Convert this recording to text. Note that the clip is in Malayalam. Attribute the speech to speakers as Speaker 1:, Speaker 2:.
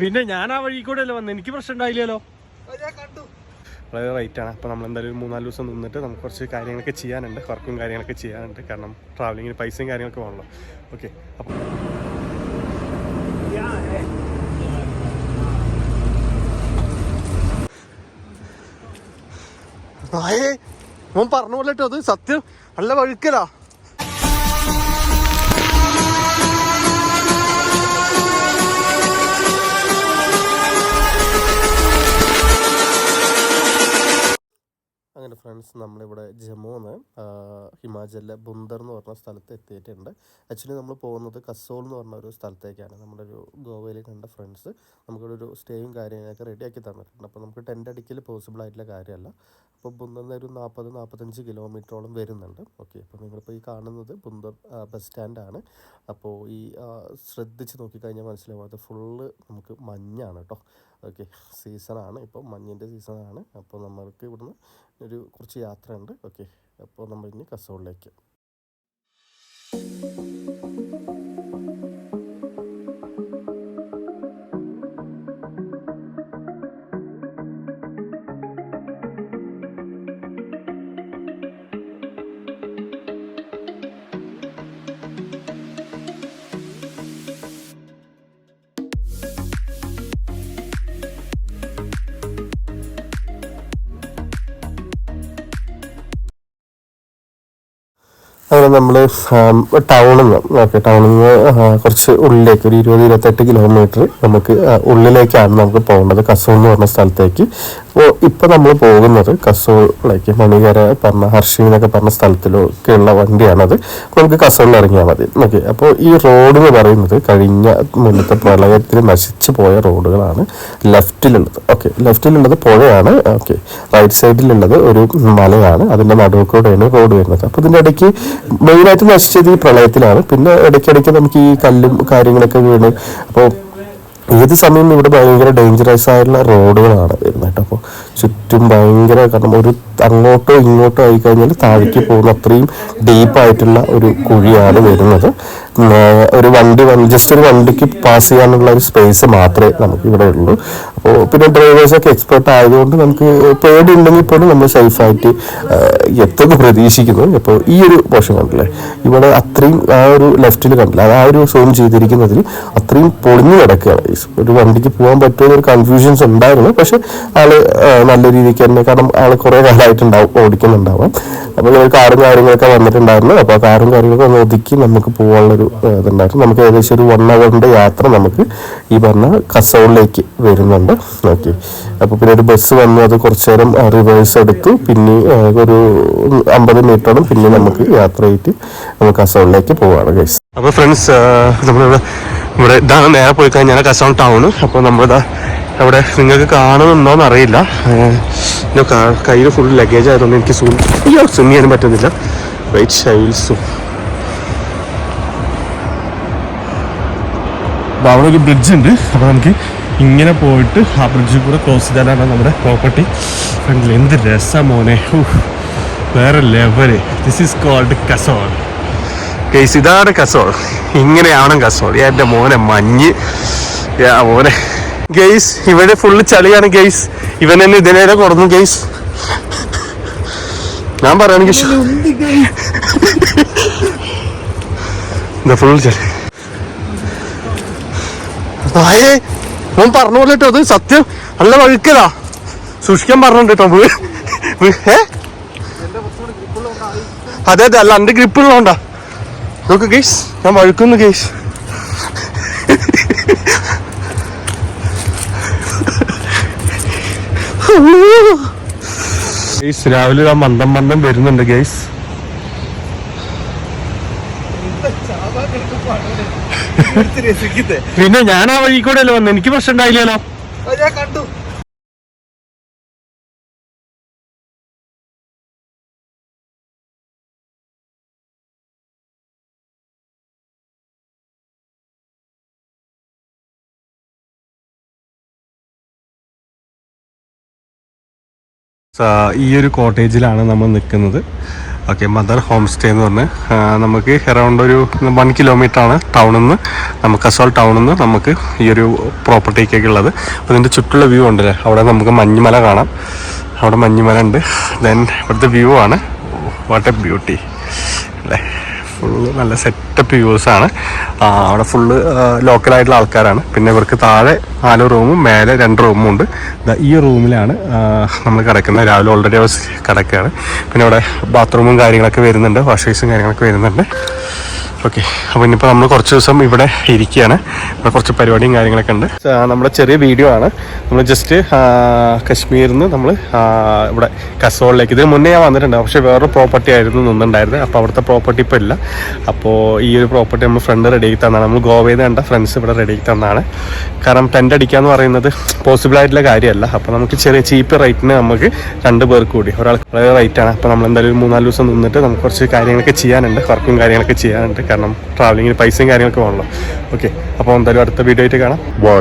Speaker 1: പിന്നെ ഞാൻ ആ വഴി കൂടെ അല്ലേ വന്നത് എനിക്ക് പ്രശ്നം ഉണ്ടായില്ലല്ലോ.
Speaker 2: കണ്ടു.
Speaker 1: വളരെ റൈറ്റ് ആണ്. അപ്പോൾ നമ്മൾ എന്തായാലും മൂന്നാൽ ദിവസം നിന്നിട്ട് നമുക്ക് കുറച്ച് കാര്യങ്ങളൊക്കെ ചെയ്യാനുണ്ട്. വർക്കും കാര്യങ്ങളൊക്കെ ചെയ്യാനുണ്ട്. കാരണം ട്രാവലിങ്ങിന് പൈസയും കാര്യങ്ങളൊക്കെ വേണമല്ലോ ഓക്കെ അപ്പോൾ ആയേ മോൻ പറഞ്ഞ പോലെ കേട്ടോ അത് സത്യം. നല്ല വഴുക്കലാ. ഫ്രണ്ട്സ് നമ്മളിവിടെ ജമ്മുന്ന് ഹിമാചലിലെ ബുന്ദർ എന്ന് പറഞ്ഞ സ്ഥലത്ത് എത്തിയിട്ടുണ്ട്. ആക്ച്വലി നമ്മൾ പോകുന്നത് കസോൾ എന്ന് പറഞ്ഞ ഒരു സ്ഥലത്തേക്കാണ്. നമ്മുടെ ഒരു ഗോവയിൽ കണ്ട ഫ്രണ്ട്സ് നമുക്കിവിടെ ഒരു സ്റ്റേയും കാര്യങ്ങളൊക്കെ റെഡിയാക്കി തന്നിട്ടുണ്ട്. അപ്പോൾ നമുക്ക് ടെന്റ് അടിക്കൽ പോസിബിൾ ആയിട്ടുള്ള കാര്യമല്ല. അപ്പോൾ ബുന്ദർ ഒരു നാൽപ്പത് നാൽപ്പത്തഞ്ച് കിലോമീറ്ററോളം വരുന്നുണ്ട്. ഓക്കെ ഈ കാണുന്നത് ബുന്ദർ ബസ് സ്റ്റാൻഡാണ്. അപ്പോൾ ഈ ശ്രദ്ധിച്ച് നോക്കിക്കഴിഞ്ഞാൽ മനസ്സിലാവും അത് ഫുള്ള് നമുക്ക് മഞ്ഞാണ് കേട്ടോ ഓക്കെ സീസണാണ്. ഇപ്പോൾ മഞ്ഞിന്റെ സീസണാണ്. അപ്പോൾ നമ്മൾക്ക് ഇവിടുന്ന് ഒരു കുറച്ച് യാത്ര ഉണ്ട് ഓക്കെ അപ്പോൾ നമ്മൾ ഇനി കസോളിലേക്ക് അങ്ങനെ നമ്മൾ ടൗണിൽ നിന്ന് ഓക്കെ ടൗണിൽ നിന്ന് കുറച്ച് ഉള്ളിലേക്ക് ഒരു ഇരുപത് ഇരുപത്തെട്ട് കിലോമീറ്റർ നമുക്ക് ഉള്ളിലേക്കാണ് നമുക്ക് പോകേണ്ടത് കസോൾ എന്ന് പറഞ്ഞ സ്ഥലത്തേക്ക്. അപ്പോൾ ഇപ്പോൾ നമ്മൾ പോകുന്നത് കസോളിലേക്ക് മണികര പറഞ്ഞ ഹർഷി എന്നൊക്കെ പറഞ്ഞ സ്ഥലത്തിലൊക്കെയുള്ള വണ്ടിയാണത്. നമുക്ക് കസോളിൽ ഇറങ്ങിയാൽ മതി. ഓക്കെ അപ്പോൾ ഈ റോഡ് എന്ന് പറയുന്നത് കഴിഞ്ഞ മുന്നത്തെ പ്രളയത്തിൽ നശിച്ചു പോയ റോഡുകളാണ് ലെഫ്റ്റിലുള്ളത്. ഓക്കെ ലെഫ്റ്റിലുള്ളത് പുഴയാണ്. ഓക്കെ റൈറ്റ് സൈഡിലുള്ളത് ഒരു മലയാണ്. അതിന്റെ നടുവ് കൂടെയാണ് റോഡ് വരുന്നത്. അപ്പോൾ ഇതിന്റെ ഇടയ്ക്ക് മെയിനായിട്ട് നശിച്ചത് ഈ പ്രളയത്തിലാണ്. പിന്നെ ഇടയ്ക്കിടയ്ക്ക് നമുക്ക് ഈ കല്ലും കാര്യങ്ങളൊക്കെ വീണ്. അപ്പോൾ ഏത് സമയം ഇവിടെ ഭയങ്കര ഡേഞ്ചറസ് ആയിട്ടുള്ള റോഡുകളാണ് വരുന്നത് കേട്ടോ. അപ്പോൾ ചുറ്റും ഭയങ്കര കാരണം ഒരു അങ്ങോട്ടോ ഇങ്ങോട്ടോ ആയിക്കഴിഞ്ഞാൽ താഴേക്ക് പോകുന്ന അത്രയും ഡീപ്പായിട്ടുള്ള ഒരു കുഴിയാണ് വരുന്നത്. ഒരു വണ്ടി ജസ്റ്റ് ഒരു വണ്ടിക്ക് പാസ് ചെയ്യാനുള്ള ഒരു സ്പേസ് മാത്രമേ നമുക്ക് ഇവിടെ ഉള്ളൂ. അപ്പോൾ പിന്നെ ഡ്രൈവേഴ്സൊക്കെ എക്സ്പേർട്ട് ആയതുകൊണ്ട് നമുക്ക് പേടി ഉണ്ടെങ്കിൽ പോലും നമ്മൾ സേഫായിട്ട് എത്തുന്നു പ്രതീക്ഷിക്കുന്നു. അപ്പോൾ ഈ ഒരു പോർഷൻ കണ്ടില്ലേ? ഇവിടെ അത്രയും ആ ഒരു ലെഫ്റ്റിൽ കണ്ടില്ല? അത് ആ ഒരു സോൺ ചെയ്തിരിക്കുന്നതിൽ അത്രയും പൊളിഞ്ഞു കിടക്കുകയാണ്. ഒരു വണ്ടിക്ക് പോകാൻ പറ്റുന്ന ഒരു കൺഫ്യൂഷൻസ് ഉണ്ടായിരുന്നു. പക്ഷെ ആൾ നല്ല രീതിക്ക് തന്നെ കാരണം ആൾ കുറെ കാലമായിട്ടുണ്ടാവും ഓടിക്കുന്നുണ്ടാവാം. അപ്പോൾ കാറും കാര്യങ്ങളൊക്കെ വന്നിട്ടുണ്ടായിരുന്നു. അപ്പോൾ ആ കാറും കാര്യങ്ങളൊക്കെ ഒന്ന് ഒതുക്കി നമുക്ക് പോകാനുള്ളൊരു ആ, ഇതുണ്ടായിരുന്നു നമുക്ക് ഏകദേശം ഒരു വൺ അവറിന്റെ യാത്ര നമുക്ക് ഈ പറഞ്ഞ കസോളിലേക്ക് വരുന്നുണ്ട്. ഓക്കെ അപ്പോൾ പിന്നെ ഒരു ബസ് വന്നു അത് കുറച്ച് നേരം റിവേഴ്സ് എടുത്തു പിന്നെ ഒരു അമ്പത് മീറ്ററോളം പിന്നെ നമുക്ക് യാത്ര ചെയ്തിട്ട് നമുക്ക് കസോളിലേക്ക് പോവാണ് ഗൈസ് അപ്പോൾ ഫ്രണ്ട്സ് നമ്മളിവിടെ ഇവിടെ ഇതാണ് നേരെ പോയി കഴിഞ്ഞാൽ കസോൺ ടൗൺ അപ്പോൾ നമ്മളിതാ അവിടെ നിങ്ങൾക്ക് കാണുന്നുണ്ടോയെന്ന് അറിയില്ല കയ്യിൽ ഫുൾ ലഗേജ് ആയതുകൊണ്ട് എനിക്ക് സൂം ചെയ്യാനും പറ്റുന്നില്ല. വെയിറ്റ് ഷൈൽ സൂം അവിടെ ഒരു ബ്രിഡ്ജ് ഉണ്ട്. അപ്പോൾ നമുക്ക് ഇങ്ങനെ പോയിട്ട് ആ ബ്രിഡ്ജിൽ കൂടെ ക്രോസ് ചെയ്താലാണ് നമ്മുടെ പ്രോപ്പർട്ടി ഫ്രണ്ടിൽ എന്ത് രസം മോനെ. വേറെ level this is cold Kasol case ഇതാണ് കസോൾ ഇങ്ങനെയാണ് കസോൾ എന്റെ മോനെ മഞ്ഞ്. ആ മോനെ. ഗെയ്സ് ഇവിടെ ഫുള്ള് ചളിയാണ് ഗെയ്സ് ഇവൻ എന്നെ ഇതിനേരെ കുറഞ്ഞു ഗെയ്സ് ഞാൻ പറയാനെങ്കിൽ ഫുൾ ചളി. ആയേ അവൻ പറഞ്ഞ പോലെ കേട്ടോ അത് സത്യം. നല്ല വഴുക്കലാ. സൂക്ഷിക്കാൻ പറഞ്ഞിട്ടുണ്ട് കേട്ടോ ഏ? അതെ അതെ അല്ല എന്റെ ഗ്രിപ്പ് ഉള്ളതുകൊണ്ടാ. നോക്ക് കേസ് ഞാൻ വഴുക്കുന്നു കേസ് രാവിലെ ആ മന്ദം മന്ദം വരുന്നുണ്ട് ഗെയ്സ് പിന്നെ ഞാൻ ആ വഴി കൂടെ അല്ലേ വന്നു? എനിക്ക് പ്രശ്നം ഉണ്ടായില്ലല്ലോ.
Speaker 2: ഞാൻ കണ്ടു.
Speaker 1: ഈ ഒരു കോട്ടേജിലാണ് നമ്മൾ നിൽക്കുന്നത്. ഓക്കെ മദർ ഹോം സ്റ്റേ എന്ന് പറഞ്ഞ് നമുക്ക് അറൗണ്ട് ഒരു വൺ കിലോമീറ്റർ ആണ് ടൗണിൽ നിന്ന് നമുക്ക് അസോൾ ടൗണിൽ നിന്ന് നമുക്ക് ഈ ഒരു പ്രോപ്പർട്ടിക്കൊക്കെ ഉള്ളത്. അപ്പോൾ ഇതിന്റെ ചുറ്റുള്ള വ്യൂ ഉണ്ടല്ലേ അവിടെ നമുക്ക് മഞ്ഞുമല കാണാം. അവിടെ മഞ്ഞുമല ഉണ്ട്. ദെൻ ഇവിടുത്തെ വ്യൂ ആണ്. വാട്ട് എ ബ്യൂട്ടി അല്ലേ? ഫുള്ള് നല്ല സെറ്റപ്പ് വ്യൂസാണ് അവിടെ ഫുള്ള് ലോക്കലായിട്ടുള്ള ആൾക്കാരാണ്. പിന്നെ ഇവർക്ക് താഴെ നാല് റൂമും മേലെ രണ്ട് റൂമും ഉണ്ട്. ഈ റൂമിലാണ് നമ്മൾ കിടക്കുന്നത്. രാവിലെ ഓൾറെഡി അവർ കിടക്കുകയാണ്. പിന്നെ ഇവിടെ ബാത്റൂമും കാര്യങ്ങളൊക്കെ വരുന്നുണ്ട് വാഷ് ബേസും കാര്യങ്ങളൊക്കെ വരുന്നുണ്ട്. ഓക്കെ അപ്പോൾ ഇനിയിപ്പോൾ നമ്മൾ കുറച്ച് ദിവസം ഇവിടെ ഇരിക്കുകയാണ്. ഇവിടെ കുറച്ച് പരിപാടിയും കാര്യങ്ങളൊക്കെ ഉണ്ട്. നമ്മുടെ ചെറിയ വീഡിയോ ആണ്. നമ്മൾ ജസ്റ്റ് കശ്മീരിൽ നിന്ന് നമ്മൾ ഇവിടെ കസോളിലേക്ക്. ഇതിന് മുന്നേ ഞാൻ വന്നിട്ടുണ്ട് പക്ഷേ വേറൊരു പ്രോപ്പർട്ടി ആയിരുന്നു നിന്നുണ്ടായിരുന്നത് അപ്പോൾ അവിടുത്തെ പ്രോപ്പർട്ടി ഇപ്പോൾ ഇല്ല. അപ്പോൾ ഈ ഒരു പ്രോപ്പർട്ടി നമ്മൾ ഫ്രണ്ട് റെഡി ആയി തന്നാണ് നമ്മൾ ഗോവയിൽ നിന്ന് കണ്ട ഫ്രണ്ട്സ് ഇവിടെ റെഡി ആയി തന്നാണ് കാരണം ടെന്റ് അടിക്കുക എന്ന് പറയുന്നത് പോസിബിൾ ആയിട്ടുള്ള കാര്യമല്ല. അപ്പോൾ നമുക്ക് ചെറിയ ചീപ്പ് റേറ്റിന് നമുക്ക് രണ്ട് പേർക്ക് കൂടി. ഒരാൾക്ക് വളരെ റേറ്റാണ് അപ്പോൾ നമ്മൾ എന്തായാലും മൂന്നാൽ ദിവസം നിന്നിട്ട് നമുക്ക് കുറച്ച് കാര്യങ്ങളൊക്കെ ചെയ്യാനുണ്ട്. വർക്കും കാര്യങ്ങളൊക്കെ ചെയ്യാനുണ്ട്. കാരണം ട്രാവലിങ്ങിന് പൈസയും കാര്യങ്ങളൊക്കെ വേണമല്ലോ. ഓക്കെ അപ്പോൾ എന്തായാലും അടുത്ത വീഡിയോ ആയിട്ട് കാണാം. ബൈ